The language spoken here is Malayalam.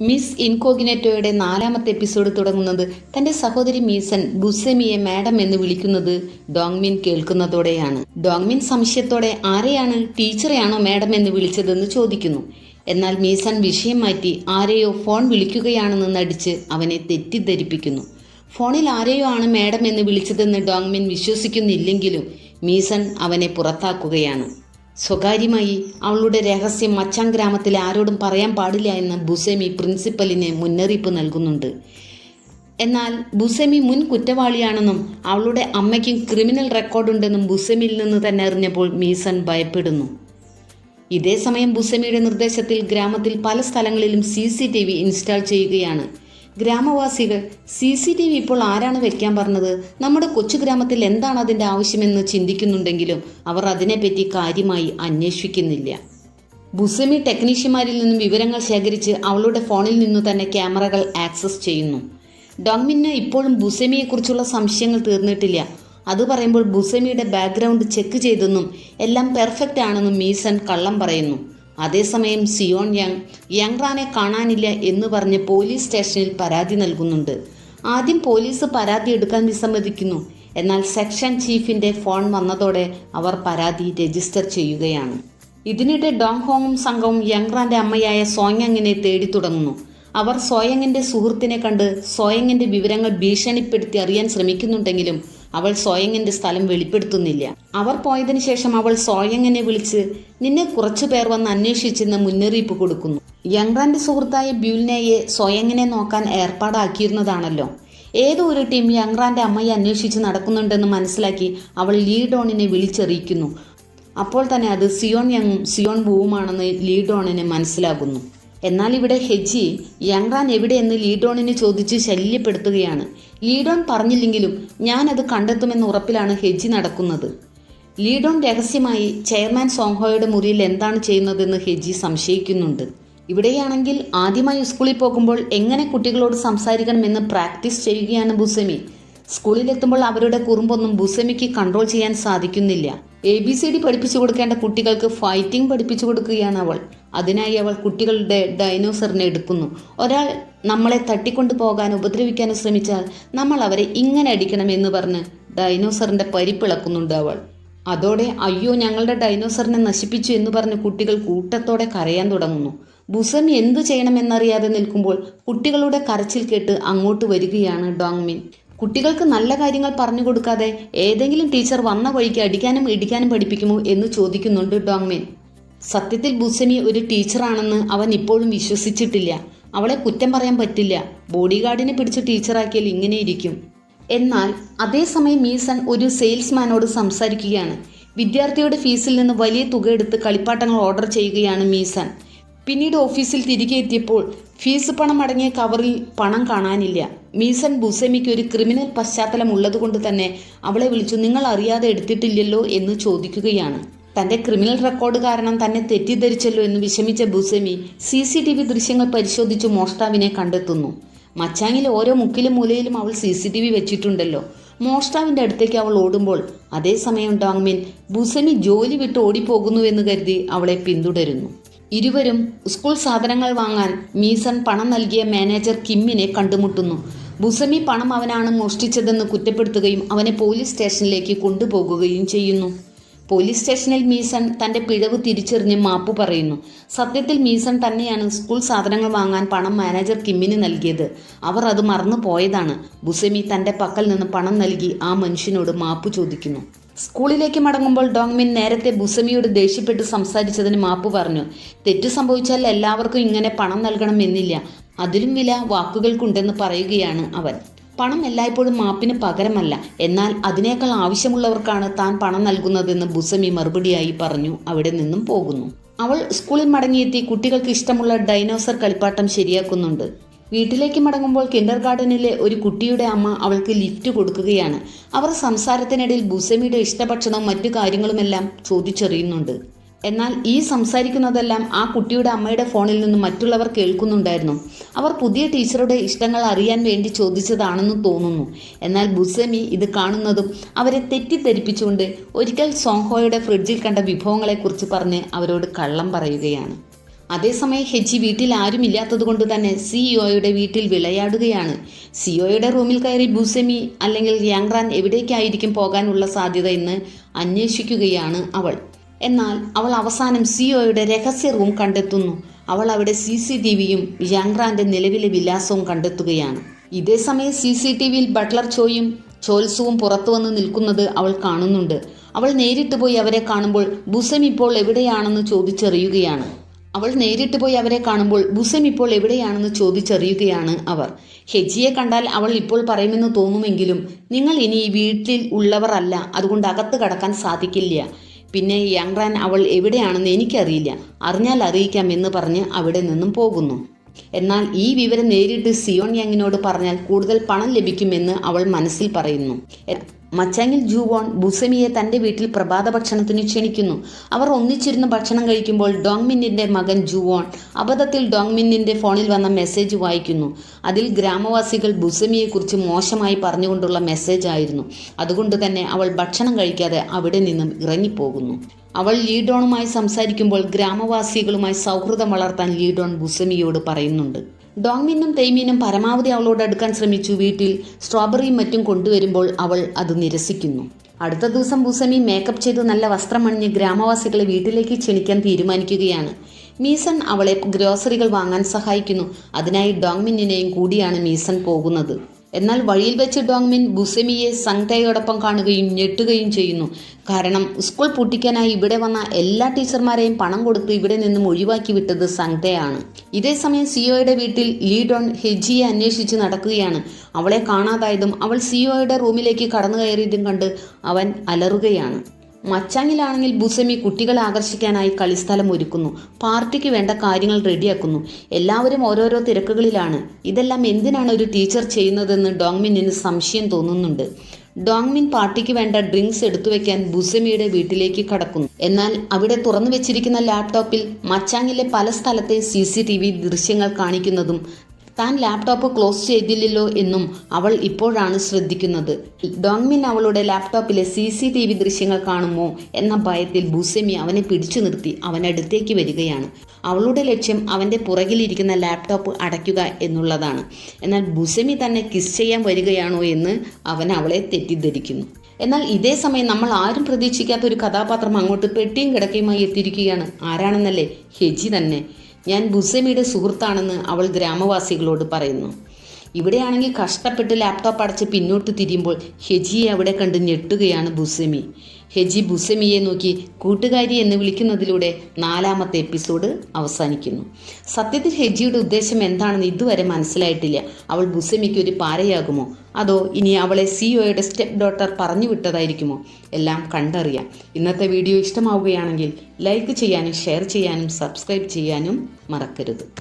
മിസ് ഇൻകോഗിനേറ്റോയുടെ നാലാമത്തെ എപ്പിസോഡ് തുടങ്ങുന്നത് തന്റെ സഹോദരി മീസൻ ബുസെമിയെ മാഡം എന്ന് വിളിക്കുന്നത് ഡോങ്മിൻ കേൾക്കുന്നതോടെയാണ്. ഡോങ്മിൻ സംശയത്തോടെ ആരെയാണ് ടീച്ചറെയാണോ മാഡം എന്ന് വിളിച്ചതെന്ന് ചോദിക്കുന്നു. എന്നാൽ മീസൻ വിഷയം മാറ്റി ആരെയോ ഫോൺ വിളിക്കുകയാണെന്ന് നടിച്ച് അവനെ തെറ്റിദ്ധരിപ്പിക്കുന്നു. ഫോണിൽ ആരെയോ ആണ് മാഡം എന്ന് വിളിച്ചതെന്ന് ഡോങ്മിൻ വിശ്വസിക്കുന്നില്ലെങ്കിലും മീസൺ അവനെ പുറത്താക്കുകയാണ്. സ്വകാര്യമായി അവളുടെ രഹസ്യം മച്ചാൻ ഗ്രാമത്തിൽ ആരോടും പറയാൻ പാടില്ല എന്ന് ബുസെമി പ്രിൻസിപ്പലിന് മുന്നറിയിപ്പ് നൽകുന്നുണ്ട്. എന്നാൽ ബുസെമി മുൻ കുറ്റവാളിയാണെന്നും അവളുടെ അമ്മയ്ക്കും ക്രിമിനൽ റെക്കോർഡുണ്ടെന്നും ബുസെമിയിൽ നിന്ന് തന്നെ അറിഞ്ഞപ്പോൾ മീസൺ ഭയപ്പെടുന്നു. ഇതേസമയം ബുസെമിയുടെ നിർദ്ദേശത്തിൽ ഗ്രാമത്തിൽ പല സ്ഥലങ്ങളിലും സി ഇൻസ്റ്റാൾ ചെയ്യുകയാണ്. ഗ്രാമവാസികൾ സി സി ടി വി ഇപ്പോൾ ആരാണ് വെക്കാൻ പറഞ്ഞത്? നമ്മുടെ കൊച്ചു ഗ്രാമത്തിൽ എന്താണ് അതിന്റെ ആവശ്യമെന്ന് ചിന്തിക്കുന്നുണ്ടെങ്കിലും അവർ അതിനെപ്പറ്റി കാര്യമായി അന്വേഷിക്കുന്നില്ല. ബുസമി ടെക്നീഷ്യന്മാരിൽ നിന്നും വിവരങ്ങൾ ശേഖരിച്ച് അവളുടെ ഫോണിൽ നിന്നു തന്നെ ക്യാമറകൾ ആക്സസ് ചെയ്യുന്നു. ഡോങ്മിന് ഇപ്പോഴും ബുസമിയെക്കുറിച്ചുള്ള സംശയങ്ങൾ തീർന്നിട്ടില്ല. അത് പറയുമ്പോൾ ബുസമിയുടെ ബാക്ക്ഗ്രൗണ്ട് ചെക്ക് ചെയ്തെന്നും എല്ലാം പെർഫെക്റ്റ് ആണെന്നും മീസൺ കള്ളം പറയുന്നു. അതേസമയം സിയോൺ യങ് യങ്റാനെ കാണാനില്ല എന്ന് പറഞ്ഞ് പോലീസ് സ്റ്റേഷനിൽ പരാതി നൽകുന്നുണ്ട്. ആദ്യം പോലീസ് പരാതി എടുക്കാൻ വിസമ്മതിക്കുന്നു. എന്നാൽ സെക്ഷൻ ചീഫിന്റെ ഫോൺ വന്നതോടെ അവർ പരാതി രജിസ്റ്റർ ചെയ്യുകയാണ്. ഇതിനിടെ ഡോങ് ഹോങ്ങും സംഘവും യങ്റാന്റെ അമ്മയായ സോയങ്ങിനെ തേടി തുടങ്ങുന്നു. അവർ സോയങ്ങിന്റെ സുഹൃത്തിനെ കണ്ട് സോയങ്ങിന്റെ വിവരങ്ങൾ ഭീഷണിപ്പെടുത്തി അറിയാൻ ശ്രമിക്കുന്നുണ്ടെങ്കിലും അവൾ സോയങ്ങിന്റെ സ്ഥലം വെളിപ്പെടുത്തുന്നില്ല. അവർ പോയതിനു ശേഷം അവൾ സോയങ്ങിനെ വിളിച്ച് നിന്നെ കുറച്ചു പേർ വന്ന് അന്വേഷിച്ചെന്ന് മുന്നറിയിപ്പ് കൊടുക്കുന്നു. യങ്റാന്റെ സുഹൃത്തായ ബ്യൂലിനെയെ സോയങ്ങിനെ നോക്കാൻ ഏർപ്പാടാക്കിയിരുന്നതാണല്ലോ. ഏതോ ഒരു ടീം യങ്റാന്റെ അമ്മയെ അന്വേഷിച്ച് നടക്കുന്നുണ്ടെന്ന് മനസ്സിലാക്കി അവൾ ലീഡോണിനെ വിളിച്ചറിയിക്കുന്നു. അപ്പോൾ തന്നെ അത് സിയോൺ യങ്ങും സിയോൺ ബൂവുമാണെന്ന് ലീഡോണിന് മനസ്സിലാകുന്നു. എന്നാൽ ഇവിടെ ഹെജി യങ്റാൻ എവിടെയെന്ന് ലീഡോണിനെ ചോദിച്ച് ശല്യപ്പെടുത്തുകയാണ്. ലീഡോൺ പറഞ്ഞില്ലെങ്കിലും ഞാനത് കണ്ടെത്തുമെന്ന ഉറപ്പിലാണ് ഹെജി നടക്കുന്നത്. ലീഡോൺ രഹസ്യമായി ചെയർമാൻ സോങ്ഹോയുടെ മുറിയിൽ എന്താണ് ചെയ്യുന്നതെന്ന് ഹെജി സംശയിക്കുന്നുണ്ട്. ഇവിടെയാണെങ്കിൽ ആദ്യമായി സ്കൂളിൽ പോകുമ്പോൾ എങ്ങനെ കുട്ടികളോട് സംസാരിക്കണമെന്ന് പ്രാക്ടീസ് ചെയ്യുകയാണ് ബുസെമി സ്കൂളിലെത്തുമ്പോൾ അവരുടെ കുറുമ്പൊന്നും ബുസമിക്ക് കൺട്രോൾ ചെയ്യാൻ സാധിക്കുന്നില്ല. എ ബി സി ഡി പഠിപ്പിച്ചു കൊടുക്കേണ്ട കുട്ടികൾക്ക് ഫൈറ്റിംഗ് പഠിപ്പിച്ചു കൊടുക്കുകയാണ് അവൾ. അതിനായി അവൾ കുട്ടികളുടെ ഡൈനോസറിനെ എടുക്കുന്നു. ഒരാൾ നമ്മളെ തട്ടിക്കൊണ്ടു പോകാൻ ഉപദ്രവിക്കാനും ശ്രമിച്ചാൽ നമ്മൾ അവരെ ഇങ്ങനെ അടിക്കണം എന്ന് പറഞ്ഞ് ഡൈനോസറിന്റെ പരിപ്പിളക്കുന്നുണ്ട് അവൾ. അതോടെ അയ്യോ ഞങ്ങളുടെ ഡൈനോസറിനെ നശിപ്പിച്ചു എന്ന് പറഞ്ഞ് കുട്ടികൾ കൂട്ടത്തോടെ കരയാൻ തുടങ്ങുന്നു. ബുസൻ എന്തു ചെയ്യണമെന്നറിയാതെ നിൽക്കുമ്പോൾ കുട്ടികളുടെ കരച്ചിൽ കേട്ട് അങ്ങോട്ട് വരികയാണ് ഡോങ്മിൻ. കുട്ടികൾക്ക് നല്ല കാര്യങ്ങൾ പറഞ്ഞു കൊടുക്കാതെ ഏതെങ്കിലും ടീച്ചർ വന്ന വഴിക്ക് അടിക്കാനും ഇടിക്കാനും പഠിപ്പിക്കുമോ എന്ന് ചോദിക്കുന്നുണ്ട് ഡോങ്മിൻ. സത്യത്തിൽ ബുസമി ഒരു ടീച്ചറാണെന്ന് അവൻ ഇപ്പോഴും വിശ്വസിച്ചിട്ടില്ല. അവളെ കുറ്റം പറയാൻ പറ്റില്ല. ബോഡി ഗാർഡിനെ പിടിച്ച് ടീച്ചറാക്കിയാൽ ഇങ്ങനെയിരിക്കും എന്നാൽ അതേസമയം മീസൺ ഒരു സെയിൽസ്മാനോട് സംസാരിക്കുകയാണ്. വിദ്യാർത്ഥിയുടെ ഫീസിൽ നിന്ന് വലിയ തുക എടുത്ത് കളിപ്പാട്ടങ്ങൾ ഓർഡർ ചെയ്യുകയാണ് മീസൺ പിന്നീട് ഓഫീസിൽ തിരികെ എത്തിയപ്പോൾ ഫീസ് പണം അടങ്ങിയ കവറിൽ പണം കാണാനില്ല. മീസൺ ബുസേമിക്ക് ഒരു ക്രിമിനൽ പശ്ചാത്തലം ഉള്ളതുകൊണ്ട് തന്നെ അവളെ വിളിച്ചു നിങ്ങൾ അറിയാതെ എടുത്തിട്ടില്ലല്ലോ എന്ന് ചോദിക്കുകയാണ്. തന്റെ ക്രിമിനൽ റെക്കോർഡ് കാരണം തന്നെ തെറ്റിദ്ധരിച്ചല്ലോ എന്ന് വിഷമിച്ച ബുസെമി സി സി ടി വി ദൃശ്യങ്ങൾ പരിശോധിച്ച് മോഷ്ടാവിനെ കണ്ടെത്തുന്നു. മച്ചാങ്ങിൽ ഓരോ മുക്കിലും മൂലയിലും അവൾ സി സി ടി വി വെച്ചിട്ടുണ്ടല്ലോ. മോഷ്ടാവിന്റെ അടുത്തേക്ക് അവൾ ഓടുമ്പോൾ അതേസമയം ഡോങ്മിൻ ബുസമി ജോലി വിട്ട് ഓടിപ്പോകുന്നുവെന്ന് കരുതി അവളെ പിന്തുടരുന്നു. ഇരുവരും സ്കൂൾ സാധനങ്ങൾ വാങ്ങാൻ മീസൺ പണം നൽകിയ മാനേജർ കിമ്മിനെ കണ്ടുമുട്ടുന്നു. ബുസമി പണം അവനാണ് മോഷ്ടിച്ചതെന്ന് കുറ്റപ്പെടുത്തുകയും അവനെ പോലീസ് സ്റ്റേഷനിലേക്ക് കൊണ്ടുപോകുകയും ചെയ്യുന്നു. പോലീസ് സ്റ്റേഷനിൽ മീസൺ തന്റെ പിഴവ് തിരിച്ചറിഞ്ഞ് മാപ്പ് പറയുന്നു. സത്യത്തിൽ മീസൺ തന്നെയാണ് സ്കൂൾ സാധനങ്ങൾ വാങ്ങാൻ പണം മാനേജർ കിമ്മിന് നൽകിയത്. അവർ അത് മറന്നു പോയതാണ്. ബുസെമി തന്റെ പക്കൽ നിന്ന് പണം നൽകി ആ മനുഷ്യനോട് മാപ്പ് ചോദിക്കുന്നു. സ്കൂളിലേക്ക് മടങ്ങുമ്പോൾ ഡോങ്മിൻ നേരത്തെ ബുസമിയോട് ദേഷ്യപ്പെട്ട് സംസാരിച്ചതിന് മാപ്പ് പറഞ്ഞു തെറ്റ് സംഭവിച്ചാൽ എല്ലാവർക്കും ഇങ്ങനെ പണം നൽകണമെന്നില്ല അതിലും വില വാക്കുകൾക്കുണ്ടെന്ന് പറയുകയാണ് അവൻ. പണം എല്ലായ്പ്പോഴും മാപ്പിന് പകരമല്ല. എന്നാൽ അതിനേക്കാൾ ആവശ്യമുള്ളവർക്കാണ് താൻ പണം നൽകുന്നതെന്ന് ബുസമി മറുപടിയായി പറഞ്ഞു. അവിടെ നിന്നും പോകുന്നു. അവൾ സ്കൂളിൽ മടങ്ങിയെത്തി കുട്ടികൾക്ക് ഇഷ്ടമുള്ള ഡൈനോസർ കളിപ്പാട്ടം ശരിയാക്കുന്നുണ്ട്. വീട്ടിലേക്ക് മടങ്ങുമ്പോൾ കിൻഡർ ഗാർഡനിലെ ഒരു കുട്ടിയുടെ അമ്മ അവൾക്ക് ലിഫ്റ്റ് കൊടുക്കുകയാണ്. അവർ സംസാരത്തിനിടയിൽ ബുസമിയുടെ ഇഷ്ടഭക്ഷണവും മറ്റു കാര്യങ്ങളുമെല്ലാം ചോദിച്ചറിയുന്നുണ്ട്. എന്നാൽ ഈ സംസാരിക്കുന്നതെല്ലാം ആ കുട്ടിയുടെ അമ്മയുടെ ഫോണിൽ നിന്ന് മറ്റുള്ളവർ കേൾക്കുന്നുണ്ടായിരുന്നു. അവർ പുതിയ ടീച്ചറുടെ ഇഷ്ടങ്ങൾ അറിയാൻ വേണ്ടി ചോദിച്ചതാണെന്ന് തോന്നുന്നു. എന്നാൽ ബുസമി ഇത് കാണുന്നതും അവരെ തെറ്റിദ്ധരിപ്പിച്ചുകൊണ്ട് ഒരിക്കൽ സോങ്ഹോയുടെ ഫ്രിഡ്ജിൽ കണ്ട വിഭവങ്ങളെക്കുറിച്ച് പറഞ്ഞ് അവരോട് കള്ളം പറയുകയാണ്. അതേസമയം ഹെജി വീട്ടിൽ ആരുമില്ലാത്തത് കൊണ്ട് തന്നെ സിഇഒയുടെ വീട്ടിൽ വിളയാടുകയാണ്. സിഇഒയുടെ റൂമിൽ കയറി ബുസെമി അല്ലെങ്കിൽ യാങ്റാൻ എവിടേക്കായിരിക്കും പോകാനുള്ള സാധ്യത എന്ന് അന്വേഷിക്കുകയാണ് അവൾ. എന്നാൽ അവൾ അവസാനം സിഒയുടെ രഹസ്യ റൂം കണ്ടെത്തുന്നു. അവൾ അവിടെ സി സി ടി വിയും യാങ്റാന്റെ നിലവിലെ വിലാസവും കണ്ടെത്തുകയാണ്. ഇതേ സമയം സി സി ടി വിയിൽ ബട്ട്ലർ ചോയും ചോൽസുവും പുറത്തു വന്ന് നിൽക്കുന്നത് അവൾ കാണുന്നുണ്ട്. അവൾ നേരിട്ട് പോയി അവരെ കാണുമ്പോൾ ബുസം ഇപ്പോൾ എവിടെയാണെന്ന് ചോദിച്ചറിയുകയാണ്. അവൾ നേരിട്ട് പോയി അവരെ കാണുമ്പോൾ ബുസം ഇപ്പോൾ എവിടെയാണെന്ന് ചോദിച്ചറിയുകയാണ് അവർ. ഹെജിയെ കണ്ടാൽ അവൾ ഇപ്പോൾ പറയുമെന്ന് തോന്നുമെങ്കിലും നിങ്ങൾ ഇനി ഈ വീട്ടിൽ ഉള്ളവർ അല്ല അതുകൊണ്ട് അകത്ത് കടക്കാൻ സാധിക്കില്ല. പിന്നെ യങ്റാൻ അവൾ എവിടെയാണെന്ന് എനിക്കറിയില്ല. അറിഞ്ഞാൽ അറിയിക്കാം എന്ന് പറഞ്ഞ് അവിടെ നിന്നും പോകുന്നു. എന്നാൽ ഈ വിവരം നേരിട്ട് സിയോൺ യങ്ങിനോട് പറഞ്ഞാൽ കൂടുതൽ പണം ലഭിക്കുമെന്ന് അവൾ മനസ്സിൽ പറയുന്നു. മച്ചാങ്ങിൽ ജൂവോൺ ബുസമിയെ തന്റെ വീട്ടിൽ പ്രഭാത ഭക്ഷണത്തിന് ക്ഷണിക്കുന്നു. അവർ ഒന്നിച്ചിരുന്ന് ഭക്ഷണം കഴിക്കുമ്പോൾ ഡോങ്മിന്നിന്റെ മകൻ ജൂവോൺ അബദ്ധത്തിൽ ഡോങ്മിന്നിന്റെ ഫോണിൽ വന്ന മെസ്സേജ് വായിക്കുന്നു. അതിൽ ഗ്രാമവാസികൾ ബുസമിയെക്കുറിച്ച് മോശമായി പറഞ്ഞുകൊണ്ടുള്ള മെസ്സേജ് ആയിരുന്നു. അതുകൊണ്ട് തന്നെ അവൾ ഭക്ഷണം കഴിക്കാതെ അവിടെ നിന്നും ഇറങ്ങിപ്പോകുന്നു. അവൾ ലീഡോണുമായി സംസാരിക്കുമ്പോൾ ഗ്രാമവാസികളുമായി സൗഹൃദം വളർത്താൻ ലീഡോൺ ബുസമിയോട് പറയുന്നുണ്ട്. ഡോങ്മിനും തെയ്മീനും പരമാവധി അവളോട് അടുക്കാൻ ശ്രമിച്ചു. വീട്ടിൽ സ്ട്രോബെറിയും മറ്റും കൊണ്ടുവരുമ്പോൾ അവൾ അത് നിരസിക്കുന്നു. അടുത്ത ദിവസം ബുസമി മേക്കപ്പ് ചെയ്ത് നല്ല വസ്ത്രമണിഞ്ഞ് ഗ്രാമവാസികളെ വീട്ടിലേക്ക് ക്ഷണിക്കാൻ തീരുമാനിക്കുകയാണ്. മീസൺ അവളെ ഗ്രോസറികൾ വാങ്ങാൻ സഹായിക്കുന്നു. അതിനായി ഡോങ്മിന്നിനെയും കൂടിയാണ് മീസൺ പോകുന്നത്. എന്നാൽ വഴിയിൽ വെച്ച് ഡോങ്മിൻ ബുസെമിയെ സംഗ്തയോടൊപ്പം കാണുകയും ഞെട്ടുകയും ചെയ്യുന്നു. കാരണം സ്കൂൾ പൂട്ടിക്കാനായി ഇവിടെ വന്ന എല്ലാ ടീച്ചർമാരെയും പണം കൊടുത്ത് ഇവിടെ നിന്നും ഒഴിവാക്കി വിട്ടത് സംഗ്തയാണ് ഇതേസമയം സിഒയുടെ വീട്ടിൽ ലീഡോൺ ഹെജിയെ അന്വേഷിച്ച് നടക്കുകയാണ്. അവളെ കാണാതായതും അവൾ സിഒയുടെ റൂമിലേക്ക് കടന്നു കയറിയതും കണ്ട് അവൻ അലറുകയാണ്. മച്ചാങ്ങിലാണെങ്കിൽ ബുസമി കുട്ടികളെ ആകർഷിക്കാനായി കളിസ്ഥലം ഒരുക്കുന്നു. പാർട്ടിക്ക് വേണ്ട കാര്യങ്ങൾ റെഡിയാക്കുന്നു. എല്ലാവരും ഓരോരോ തിരക്കുകളിലാണ്. ഇതെല്ലാം എന്തിനാണ് ഒരു ടീച്ചർ ചെയ്യുന്നതെന്ന് ഡോങ്മിന്നിന് സംശയം തോന്നുന്നുണ്ട്. ഡോങ്മിൻ പാർട്ടിക്ക് വേണ്ട ഡ്രിങ്ക്സ് എടുത്തു വെക്കാൻ ബുസമിയുടെ വീട്ടിലേക്ക് കടക്കുന്നു. എന്നാൽ അവിടെ തുറന്നു വെച്ചിരിക്കുന്ന ലാപ്ടോപ്പിൽ മച്ചാങ്ങിലെ പല സ്ഥലത്തെ സി സി ടി വി ദൃശ്യങ്ങൾ കാണിക്കുന്നതും താൻ ലാപ്ടോപ്പ് ക്ലോസ് ചെയ്തില്ലല്ലോ എന്നും അവൾ ഇപ്പോഴാണ് ശ്രദ്ധിക്കുന്നത്. ഡോങ്മിൻ അവളുടെ ലാപ്ടോപ്പിലെ സി സി ടി വി ദൃശ്യങ്ങൾ കാണുമോ എന്ന ഭയത്തിൽ ബുസെമി അവനെ പിടിച്ചു നിർത്തി അവനടുത്തേക്ക് വരികയാണ്. അവളുടെ ലക്ഷ്യം അവന്റെ പുറകിലിരിക്കുന്ന ലാപ്ടോപ്പ് അടയ്ക്കുക എന്നുള്ളതാണ്. എന്നാൽ ബുസെമി തന്നെ കിസ് ചെയ്യാൻ വരികയാണോ എന്ന് അവൻ അവളെ തെറ്റിദ്ധരിക്കുന്നു. എന്നാൽ ഇതേ സമയം നമ്മൾ ആരും പ്രതീക്ഷിക്കാത്ത ഒരു കഥാപാത്രം അങ്ങോട്ട് പെട്ടിയും കിടക്കയുമായി എത്തിയിരിക്കുകയാണ്. ആരാണെന്നല്ലേ? ഹെജി തന്നെ. ഞാൻ ബുസമിയുടെ സുഹൃത്താണെന്ന് അവൾ ഗ്രാമവാസികളോട് പറയുന്നു. ഇവിടെയാണെങ്കിൽ കഷ്ടപ്പെട്ട് ലാപ്ടോപ്പ് അടച്ച് പിന്നോട്ട് തിരിയുമ്പോൾ ഹെജിയെ അവിടെ കണ്ട് ഞെട്ടുകയാണ് ബുസമി. ഹെജി ബുസമിയെ നോക്കി കൂട്ടുകാരി എന്ന് വിളിക്കുന്നതിലൂടെ നാലാമത്തെ എപ്പിസോഡ് അവസാനിക്കുന്നു. സത്യത്തിൽ ഹെജിയുടെ ഉദ്ദേശം എന്താണെന്ന് ഇതുവരെ മനസ്സിലായിട്ടില്ല. അവൾ ബുസമിക്ക് ഒരു പാരയാകുമോ? അതോ ഇനി അവളെ സിഒയുടെ സ്റ്റെപ്പ് ഡോട്ടർ പറഞ്ഞു വിട്ടതായിരിക്കുമോ? എല്ലാം കണ്ടറിയാം. ഇന്നത്തെ വീഡിയോ ഇഷ്ടമാവുകയാണെങ്കിൽ ലൈക്ക് ചെയ്യാനും ഷെയർ ചെയ്യാനും സബ്സ്ക്രൈബ് ചെയ്യാനും മറക്കരുത്.